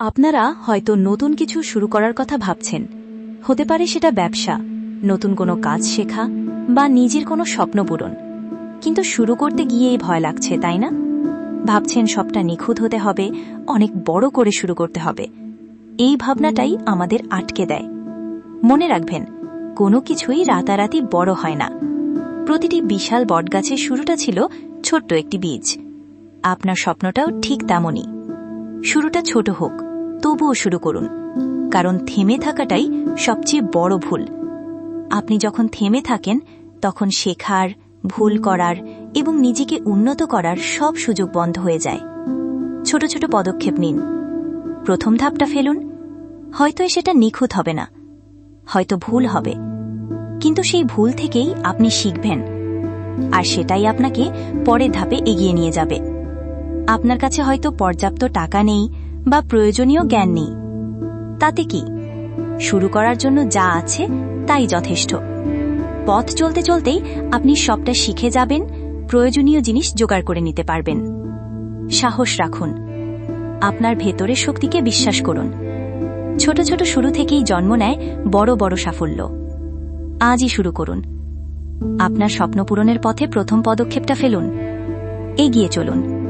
আপনারা হয়তো নতুন কিছু শুরু করার কথা ভাবছেন। হতে পারে সেটা ব্যবসা, নতুন কোনো কাজ শেখা, বা নিজের কোনো স্বপ্ন পূরণ। কিন্তু শুরু করতে গিয়েই ভয় লাগছে, তাই না? ভাবছেন সবটা নিখুঁত হতে হবে, অনেক বড় করে শুরু করতে হবে। এই ভাবনাটাই আমাদের আটকে দেয়। মনে রাখবেন, কোনো কিছুই রাতারাতি বড় হয় না। প্রতিটি বিশাল বটগাছের শুরুটা ছিল ছোট্ট একটি বীজ। আপনার স্বপ্নটাও ঠিক তেমনই। শুরুটা ছোট হোক তবুও শুরু করুন, কারণ থেমে থাকাটাই সবচেয়ে বড় ভুল। আপনি যখন থেমে থাকেন, তখন শেখার, ভুল করার এবং নিজেকে উন্নত করার সব সুযোগ বন্ধ হয়ে যায়। ছোট ছোট পদক্ষেপ নিন। প্রথম ধাপটা ফেলুন, হয়তো সেটা নিখুঁত হবে না, হয়তো ভুল হবে, কিন্তু সেই ভুল থেকেই আপনি শিখবেন, আর সেটাই আপনাকে পরের ধাপে এগিয়ে নিয়ে যাবে। আপনার কাছে হয়তো পর্যাপ্ত টাকা নেই বা প্রয়োজনীয় জ্ঞান নেই। তাতে কি? শুরু করার জন্য যা আছে তাই যথেষ্ট। পথ চলতে চলতেই আপনি সবটা শিখে যাবেন, প্রয়োজনীয় জিনিস জোগাড় করে নিতে পারবেন। সাহস রাখুন। আপনার ভেতরের শক্তিকে বিশ্বাস করুন। ছোট ছোট শুরু থেকেই জন্ম নেয় বড় বড় সাফল্য। আজই শুরু করুন। আপনার স্বপ্ন পূরণের পথে প্রথম পদক্ষেপটা ফেলুন। এগিয়ে চলুন।